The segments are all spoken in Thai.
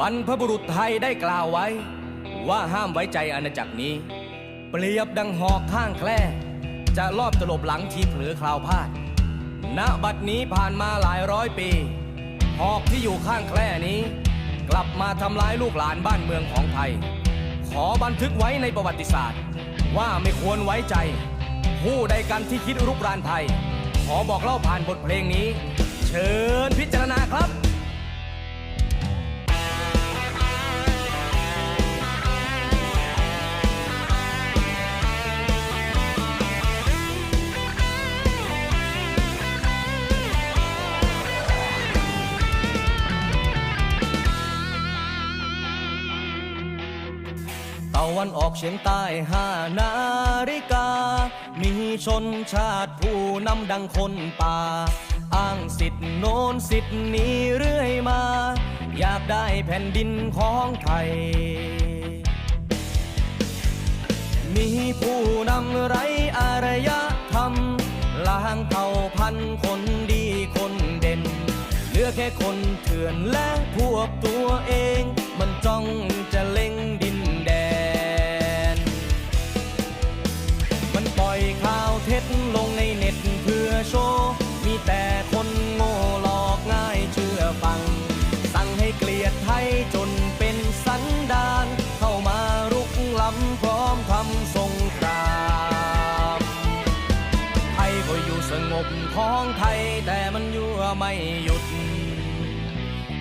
บรรพบุรุษไทยได้กล่าวไว้ ว่าห้ามไว้ใจอาณาจักรนี้ เปรียบดังหอกข้างแคร่จะลอบตลบหลังทีเผลอคราวพลาดณบัดนี้ผ่านมาหลายร้อยปี หอกที่อยู่ข้างแคร่นี้ กลับมาทำร้ายลูกหลานบ้านเมืองของไทย ขอบันทึกไว้ในประวัติศาสตร์ ว่าไม่ควรไว้ใจ ผู้ใดกันที่คิดรุกรานไทย ขอบอกเล่าผ่านบทเพลงนี้ เชิญพิจารณาครับ ตะวันออกเฉียงใต้ห้านาฬิกา มีชนชาติผู้นำดังคนป่า อ้างสิทธิ์โน้นสิทธิ์นี้เรื่อยมา อยากได้แผ่นดินของไทย มีผู้นำไรอารยธรรมล้างเผ่าพันธุ์คนดีคนเด่น เหลือแค่คนเถื่อนและพวกตัวเอง มันจ้องจะเล็ง โชว์ มีแต่คนโง่หลอกง่ายเชื่อฟัง สั่งให้เกลียดไทยจนเป็นสันดาน เข้ามารุกล้ำพร้อมทำสงครามไทยก็อยู่สงบของไทยแต่มันยั่วไม่หยุด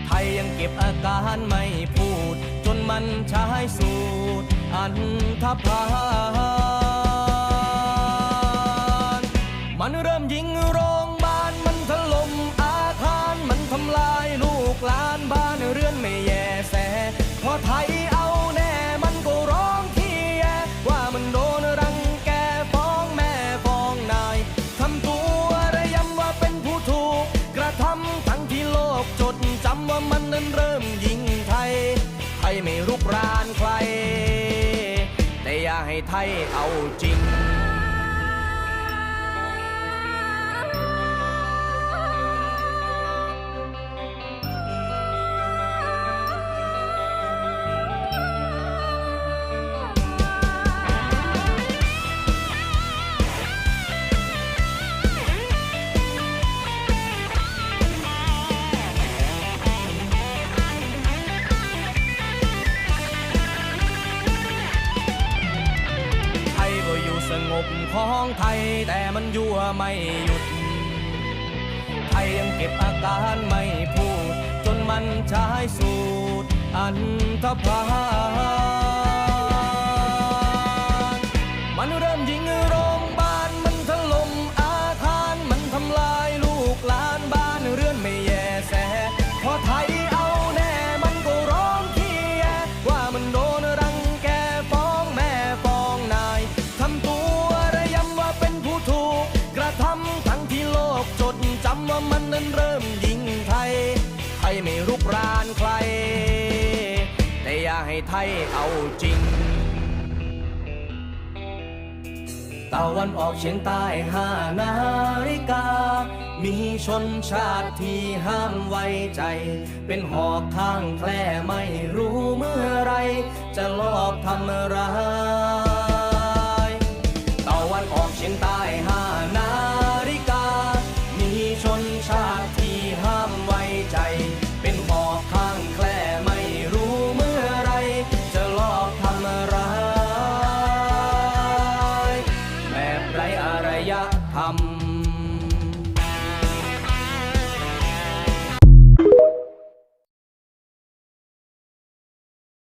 ไทยยังเก็บอาการไม่พูด จนมันใช้สูตรอันธพา ไม่รุกรานใคร แต่อย่าให้ไทยเอาจ บของไทยแต่มันยั่วไม่หยุด ไทยยังเก็บอาการไม่พูด จนมันใช้สูตรอันธพา รุกรานใคร แต่อย่าให้ไทยเอาจริง ตะวันออกเฉียงใต้ห้านาฬิกา มีชนชาติที่ห้ามไว้ใจ เป็นหอกข้างแคร่ไม่รู้เมื่อไร จะลอบทำร้าย